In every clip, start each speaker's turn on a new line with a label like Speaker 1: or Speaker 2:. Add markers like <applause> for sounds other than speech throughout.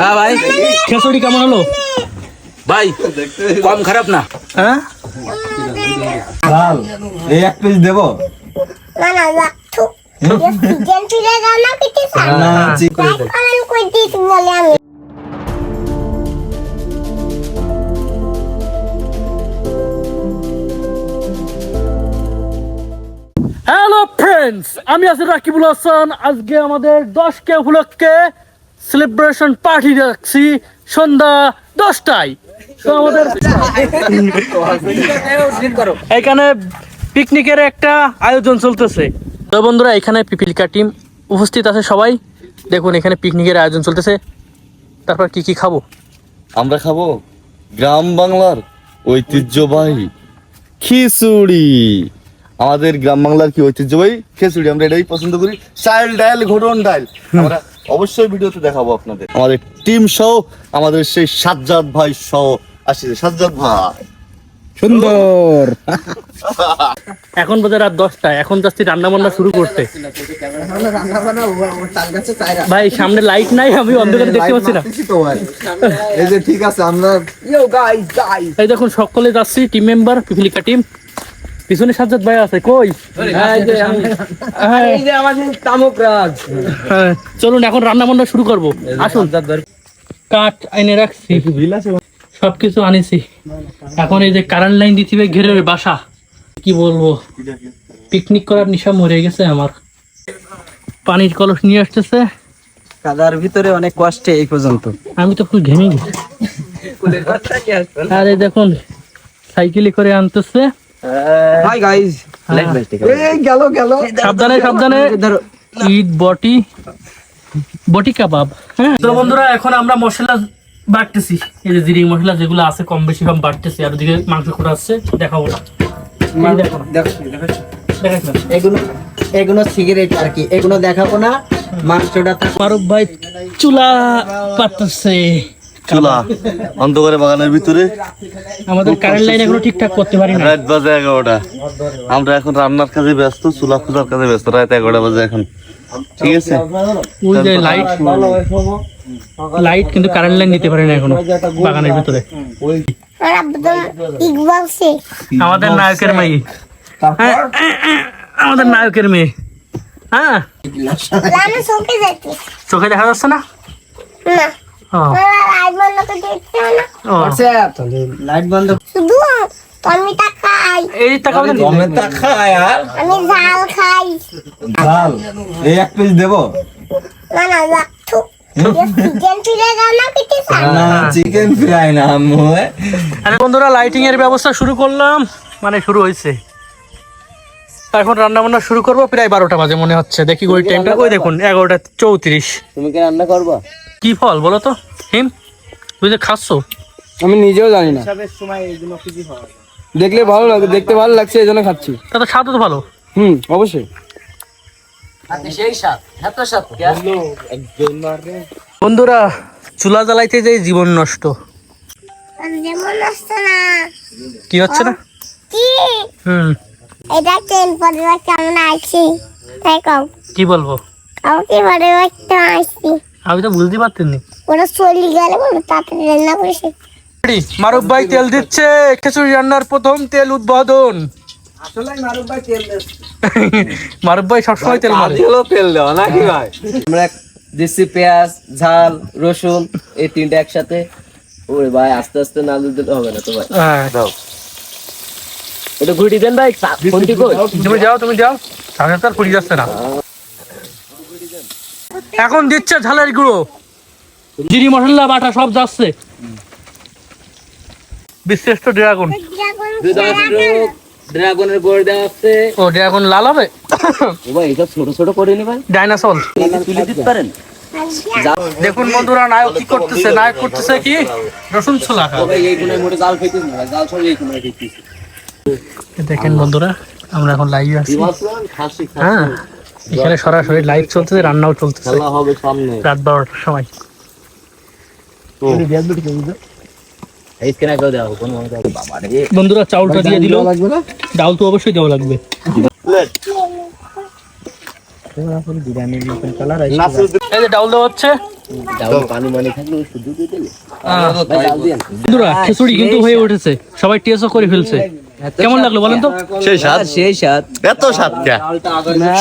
Speaker 1: হ্যাঁ ভাই
Speaker 2: খিচুড়ি কেমন হলো?
Speaker 1: ভাই কম খারাপ না।
Speaker 2: হ্যাঁ?
Speaker 3: লাল। এই এক পিস দেবো?
Speaker 4: না না বলে আমি?
Speaker 2: হ্যালো ফ্রেন্ডস আমি আছি রাকিবুল হাসান। আজকে আমাদের দশ কে উপলক্ষে সেলিব্রেশন পার্টি রাখছি সন্ধ্যা দশটায়। তো আমাদের এখানে পিকনিকের একটা আয়োজন চলতেছে। তো বন্ধুরা এখানে পিপিলিকা টিম উপস্থিত আছে সবাই। দেখুন এখানে পিকনিকের আয়োজন চলতেছে। তারপর কি কি খাব?
Speaker 5: আমরা খাব গ্রাম বাংলার ঐতিহ্যবাহী খিচুড়ি। আমাদের গ্রাম বাংলার কি ঐতিহ্যবাহী খিচুড়ি? আমরা এটাই পছন্দ করি। চাল ডাল ঘটন ডাল আমরা অবশ্যই ভিডিওতে দেখাবো আপনাদের। আমাদের টিম সহ আমাদের সেই সাজ্জাদ ভাই সহ আসছে। সাজ্জাদ ভাই।
Speaker 3: সুন্দর। <laughs>
Speaker 2: এখন বোধহয় রাত দশটা এখন যাচ্ছি রান্না বান্না শুরু করতে। ভাই সামনে লাইট নাই আমি অন্ধকারে দেখতে পাচ্ছি না।
Speaker 3: এই যে ঠিক আছে আমরা
Speaker 2: এই দেখুন সকলে যাচ্ছি টিম মেম্বার পিপিলিকা টিম পিছনে সাজ্জাদ ভাই আছে কই? হ্যাঁ। হ্যাঁ, চলুন এখন রান্না বান্না শুরু করব। আসুন। কাঠ এনে রাখছি। সবকিছু আনিছি। এখন এই যে কারেন্ট লাইন দিতে ঘেরে বাসা। কি বলব? পিকনিক করার নিশা মরে গেছে আমার। পানির কলস নিয়ে আসতেছে।
Speaker 6: কাদার ভিতরে অনেক কষ্টে এই পর্যন্ত।
Speaker 2: আমি তো ফুল ঘেমে গেছি। আরে দেখুন সাইকেলে করে আনতেছে।
Speaker 6: হাই গাইস এই গেল গেল।
Speaker 2: সাবধানে সাবধানে। ইট বটি। বটি কাবাব। হ্যাঁ। তো বন্ধুরা এখন আমরা মশলা বাটতেছি এই যে জিরি মশলা যেগুলো আছে কম বেশি সব বাটতেছি আর ওদিকে মাংস করা আসছে দেখাবো না। এই দেখো।
Speaker 6: দেখো এগুলো এগুলো সিগারেট আর কি। এগুলো দেখাবো না। মাংসটা
Speaker 2: ফারুক ভাই চুলা পাততেছে।
Speaker 5: চুলা অন্ধকারে বাগানের ভিতরে।
Speaker 2: আমাদের কারেন্ট লাইন এখনও ঠিকঠাক করতে পারি না
Speaker 5: রাত বাজে এগারোটা। আমরা এখন রান্নার কাজে ব্যস্ত চুলা খোঁজার কাজে ব্যস্ত রাত এগারোটা বাজে এখন। ঠিক আছে?
Speaker 2: ওই যে লাইট লাইট কিন্তু কারেন্ট লাইন দিতে পারি না এখনও বাগানের ভিতরে। আমাদের নায়কের মেয়ে। হ্যাঁ, আমাদের নায়কের মেয়ে। হ্যাঁ?
Speaker 4: চোখে
Speaker 2: চোখে দেখা যাচ্ছে না
Speaker 4: না
Speaker 2: ও,
Speaker 4: লাইট বন্ধ করে। দিচ্ছে না
Speaker 2: ও।
Speaker 6: লাইট বন্ধ
Speaker 4: শুধু টমিটা খাই
Speaker 2: এই টাকা আমাদের-
Speaker 3: টমেটো আর?
Speaker 4: আমি ঝাল খাই।
Speaker 3: লাল এই এক পিস দেবো?
Speaker 4: না না রাখতো চিকেন ফিরে দাও না পিঠে
Speaker 3: না চিকেন ফ্রাই না
Speaker 2: আরে বন্ধুরা লাইটিং এর ব্যবস্থা শুরু করলাম। মানে শুরু হয়েছে। এখন রান্না বান্না শুরু করব প্রায় বারোটা বাজে মনে হচ্ছে। দেখি ওই টাইমটা ওই দেখুন এগারোটা চৌত্রিশ।
Speaker 6: তুমি কি রান্না করবা?
Speaker 2: কি ফল বলো তো? হিম? তুই যে খাচ্ছ?
Speaker 7: আমি নিজেও জানি না। দেখলে ভালো লাগে দেখতে ভালো লাগছে এই জন্য খাচ্ছি।
Speaker 2: তা তো স্বাদও তো ভালো।
Speaker 7: হুম অবশ্যই।
Speaker 2: বন্ধুরা চুলা জ্বালাইতে যে জীবন নষ্ট।
Speaker 4: না
Speaker 2: কি হচ্ছে না?
Speaker 4: কি
Speaker 2: হুম।
Speaker 4: এটা ট্রেন পরে কেমন আছি? তাই কও।
Speaker 2: কি বলব? আমি তো বুঝতে পারতেনি
Speaker 4: ওরা চলে গেলে বলো তাড়াতাড়ি রান্না করেছে
Speaker 2: মারুফ ভাই তেল দিচ্ছে খিচুড়ি রান্নার প্রথম তেল উদ্বোধন। <laughs> মারুফ ভাই সবসময় তেল মারে।
Speaker 3: তেল দেওয়া নাকি ভাই?
Speaker 6: আমরা দিচ্ছি পেঁয়াজ ঝাল রসুন এই তিনটা একসাথে ওরে ভাই আস্তে আস্তে না দিলে হবে না তো ভাই।
Speaker 2: হ্যাঁ।
Speaker 6: এটা ঘুটি দেন ভাই ফোনটি কই?
Speaker 2: তুমি যাও তুমি যাও। সামনে তো যাচ্ছে না। এখন দিচ্ছে ঝালের গুঁড়ো। জিরি মশলা বাটা সব যাচ্ছে। বিশেষ তো ড্রাগন।
Speaker 6: ড্রাগনের গোড় দেওয়া আছে।
Speaker 2: ও ড্রাগন লাল হবে?
Speaker 6: ও ভাই এটা ছোট ছোট করে নি ভাই।
Speaker 2: ডাইনাসল
Speaker 6: তুলে দিতে পারেন?
Speaker 2: দেখুন বন্ধুরা নায়ক কি করতেছে নায়ক করতেছে কি? রসুন ছোলা দেখেন বন্ধুরা আমরা এখন লাইভ আছি। হ্যাঁ এখানে সরাসরি লাইভ চলতেছে রান্নাও চলতেছে। রাত বারোটার সময়
Speaker 6: এই স্ক্যান করে দেওয়া কোন মনে করে বাবা রে
Speaker 2: বন্ধুরা চাউলটা দিয়ে দিল। ডাউল তো অবশ্যই দেওয়া লাগবে। এই দেওয়া হচ্ছে।
Speaker 6: পানি মানি
Speaker 2: খিচুড়ি কিন্তু হয়ে উঠেছে। সবাই টেস্টও করে ফেলছে। কেমন লাগল বলেন তো?
Speaker 5: সেই স্বাদ।
Speaker 6: সেই স্বাদ।
Speaker 5: এত স্বাদ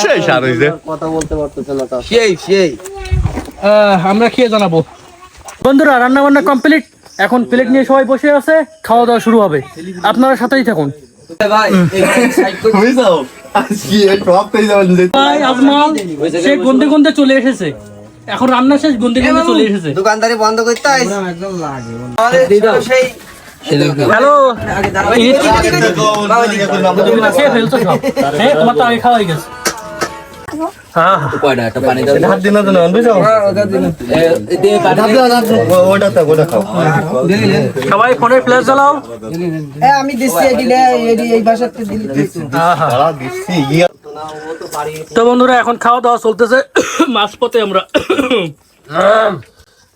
Speaker 5: সেই স্বাদ হইছে।
Speaker 6: কথা বলতে পারতেছে না তাও।
Speaker 1: সেই সেই।
Speaker 2: আমরা খেয়ে জানাব। বন্ধুরা রান্না বান্না কমপ্লিট এখন প্লেট নিয়ে সবাই বসে আছে খাওয়া দাওয়া শুরু হবে। আপনারা সাথেই থাকুন। ভাই আজমাল সে গন্ধে গন্ধে চলে এসেছে। এখন রান্না শেষ গন্ধে গন্ধে চলে এসেছে।
Speaker 1: দোকানদারি বন্ধ করতে
Speaker 2: হ্যালো? সব। হ্যাঁ তোমার তো আগে খাওয়া হয়ে গেছে। সবাই ফোনের ফ্ল্যাশ জ্বালাও
Speaker 1: আমি দিচ্ছি এটি এটি এই ভাষাতে দিলি
Speaker 5: সারা দিচ্ছি গিয়া
Speaker 2: তো বন্ধুরা এখন খাওয়া দাওয়া চলতেছে। মাছ পথে আমরা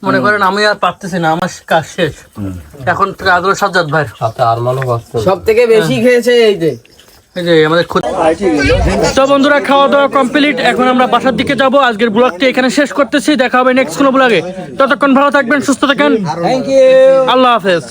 Speaker 2: মনে করেন আমি আর পারতেছি না আমার কাজ শেষ। এখন আগ্রহ সাজ্জাদ ভাই।
Speaker 6: সব থেকে বেশি খেয়েছে এই যে।
Speaker 2: এই যে আমাদের তো বন্ধুরা খাওয়া দাওয়া কমপ্লিট এখন আমরা বাসার দিকে যাব। আজকের ব্লগটি এখানে শেষ করতেছি। দেখা হবে নেক্সট কোনো ব্লগে ততক্ষণ ভালো থাকবেন সুস্থ থাকেন। আল্লাহ হাফেজ।